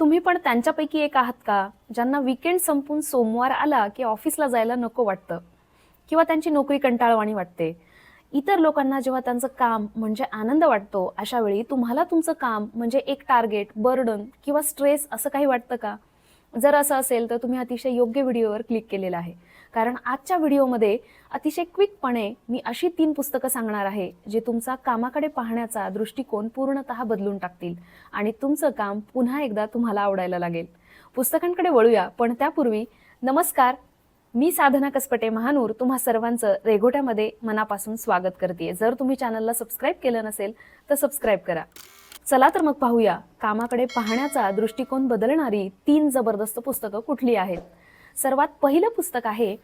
तुम्ही पण त्यांच्यापैकी एक आहात का? ज्यांना विकेंड संपून सोमवार आला की ऑफिसला जायला नको वाटतं. किंवा त्यांची नोकरी कंटाळवाणी वाटते. इतर लोकांना जेव्हा त्यांचं काम म्हणजे आनंद वाटतो अशा वेळी तुम्हाला तुमचं काम म्हणजे एक टार्गेट बर्डन किंवा स्ट्रेस असं काही वाटतं का? जर असं असेल तर तुम्ही अतिशय योग्य व्हिडिओवर क्लिक केलेलं आहे. कारण आजच्या व्हिडिओमध्ये अतिशय क्विकपणे मी अशी तीन पुस्तकं सांगणार आहे जे तुमचा कामाकडे पाहण्याचा दृष्टिकोन पूर्णतः बदलून टाकतील आणि तुमचं काम पुन्हा एकदा तुम्हाला आवडायला लागेल. पुस्तकांकडे वळूया पण त्यापूर्वी नमस्कार मी साधना कसपटे महानूर तुम्हा सर्वांचं रेघोट्यामध्ये मनापासून स्वागत करते जर तुम्ही चॅनलला सबस्क्राईब केलं नसेल तर सबस्क्राईब करा. चला तर मग पाहूया. कामाकडे पाहण्याचा दृष्टिकोन बदलणारी तीन जबरदस्त पुस्तकं कुठली आहेत? सर्वात पहिलं पुस्तक आहे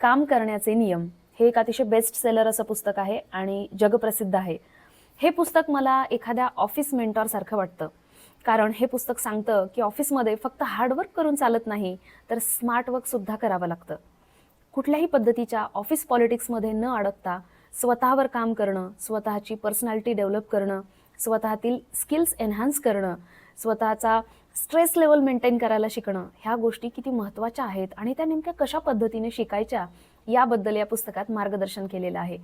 काम करण्याचे नियम. हे एक अतिशय बेस्ट सेलर असं पुस्तक आहे आणि जगप्रसिद्ध आहे. हे पुस्तक मला एखाद्या ऑफिस मेंटॉरसारखं वाटतं. कारण हे पुस्तक सांगतं की ऑफिसमध्ये फक्त हार्डवर्क करून चालत नाही तर स्मार्ट वर्कसुद्धा करावं लागतं. कुठल्याही पद्धतीच्या ऑफिस पॉलिटिक्समध्ये न अडकता स्वतःवर काम करणं स्वतःची पर्सनॅलिटी डेव्हलप करणं स्वतःतील स्किल्स एन्हान्स करणं स्वतःचा स्ट्रेस लेवल मेंटेन करायला शिकणं ह्या गोष्टी किती महत्त्वाच्या आहेत आणि त्या नेमक्या कशा पद्धतीने शिकायच्या याबद्दल या पुस्तकात मार्गदर्शन केलेलं आहे.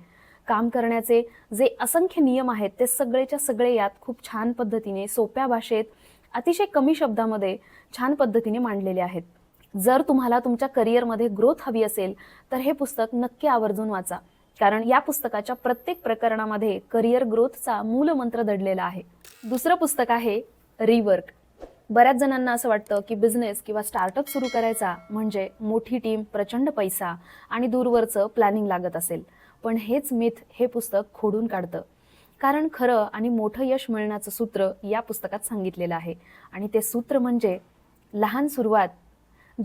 काम करण्याचे जे असंख्य नियम आहेत ते सगळेच्या सगळे यात खूप छान पद्धतीने सोप्या भाषेत अतिशय कमी शब्दामध्ये छान पद्धतीने मांडलेले आहेत. जर तुम्हाला तुमच्या करिअरमध्ये ग्रोथ हवी असेल तर हे पुस्तक नक्की आवर्जून वाचा. कारण या पुस्तकाच्या प्रत्येक प्रकरणामध्ये करिअर ग्रोथचा मूलमंत्र दडलेला आहे. दुसरं पुस्तक आहे रिवर्क बऱ्याच जणांना असं वाटतं की बिझनेस किंवा स्टार्टअप सुरू करायचा म्हणजे मोठी टीम प्रचंड पैसा आणि दूरवरचं प्लॅनिंग लागत असेल. पण हेच मिथ हे पुस्तक खोडून काढतं. कारण खरं आणि मोठं यश मिळण्याचं सूत्र या पुस्तकात सांगितलेलं आहे. आणि ते सूत्र म्हणजे लहान सुरुवात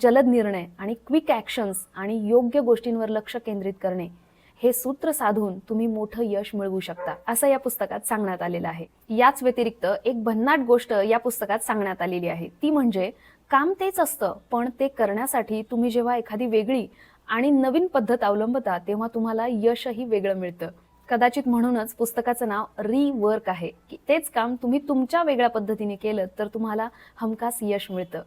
जलद निर्णय आणि क्विक ॲक्शन्स आणि योग्य गोष्टींवर लक्ष केंद्रित करणे. हे सूत्र साधून तुम्ही मोठं यश मिळवू शकता असं या पुस्तकात सांगण्यात आलेलं आहे. याच व्यतिरिक्त एक भन्नाट गोष्ट या पुस्तकात सांगण्यात आलेली आहे. ती म्हणजे काम तेच असतं पण ते करण्यासाठी तुम्ही जेव्हा एखादी वेगळी आणि नवीन पद्धत अवलंबता तेव्हा तुम्हाला यशही वेगळं मिळतं. कदाचित म्हणूनच पुस्तकाचं नाव रिवर्क आहे. की तेच काम तुम्ही तुमच्या वेगळ्या पद्धतीने केलं तर तुम्हाला हमखास यश मिळतं.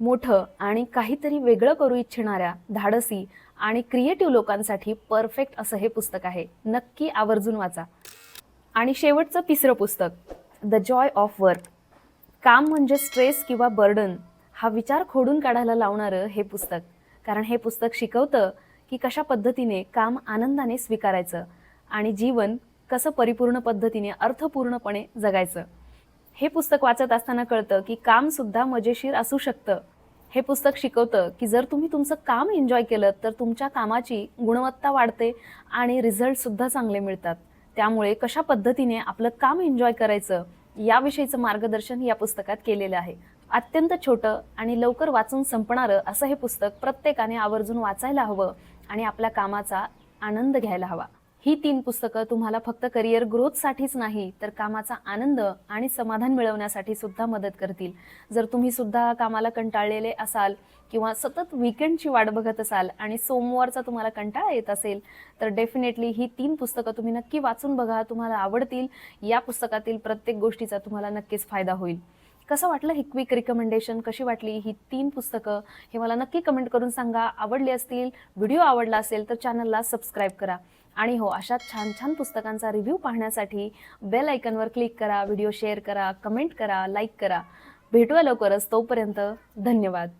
मोठं आणि काहीतरी वेगळं करू इच्छिणाऱ्या धाडसी आणि क्रिएटिव्ह लोकांसाठी परफेक्ट असं हे पुस्तक आहे. नक्की आवर्जून वाचा. आणि शेवटचं तिसरं पुस्तक द जॉय ऑफ वर्क काम म्हणजे स्ट्रेस किंवा बर्डन हा विचार खोडून काढायला लावणारं हे पुस्तक. कारण हे पुस्तक शिकवतं की कशा पद्धतीने काम आनंदाने स्वीकारायचं आणि जीवन कसं परिपूर्ण पद्धतीने अर्थपूर्णपणे जगायचं. हे पुस्तक वाचत असताना कळतं की काम सुद्धा मजेशीर असू शकतं. हे पुस्तक शिकवतं की जर तुम्ही तुमचं काम एन्जॉय केलं तर तुमच्या कामाची गुणवत्ता वाढते आणि रिझल्ट सुद्धा चांगले मिळतात. त्यामुळे कशा पद्धतीने आपलं काम एन्जॉय करायचं याविषयीचं मार्गदर्शन या पुस्तकात केलेलं आहे. अत्यंत छोटं आणि लवकर वाचून संपणारं असं हे पुस्तक प्रत्येकाने आवर्जून वाचायला हवं आणि आपल्या कामाचा आनंद घ्यायला हवा. ही तीन पुस्तकं तुम्हाला फक्त करिअर ग्रोथसाठीच नाही तर कामाचा आनंद आणि समाधान मिळवण्यासाठी सुद्धा मदत करतील. जर तुम्ही सुद्धा कामाला कंटाळलेले असाल किंवा सतत विकेंडची वाट बघत असाल आणि सोमवारचा तुम्हाला कंटाळा येत असेल तर डेफिनेटली ही तीन पुस्तकं तुम्ही नक्की वाचून बघा तुम्हाला आवडतील. या पुस्तकातील प्रत्येक गोष्टीचा तुम्हाला नक्कीच फायदा होईल. कसं वाटलं ही क्विक रिकमेंडेशन कशी वाटली ही तीन पुस्तकं? हे मला नक्की कमेंट करून सांगा. आवडली असतील व्हिडिओ आवडला असेल तर चॅनलला सबस्क्राईब करा. आणि हो अशा छान छान पुस्तकांचा रिव्ह्यू पाहण्यासाठी बेल आयकनवर क्लिक करा व्हिडिओ शेअर करा कमेंट करा लाईक करा. भेटूया लवकरच. तोपर्यंत धन्यवाद.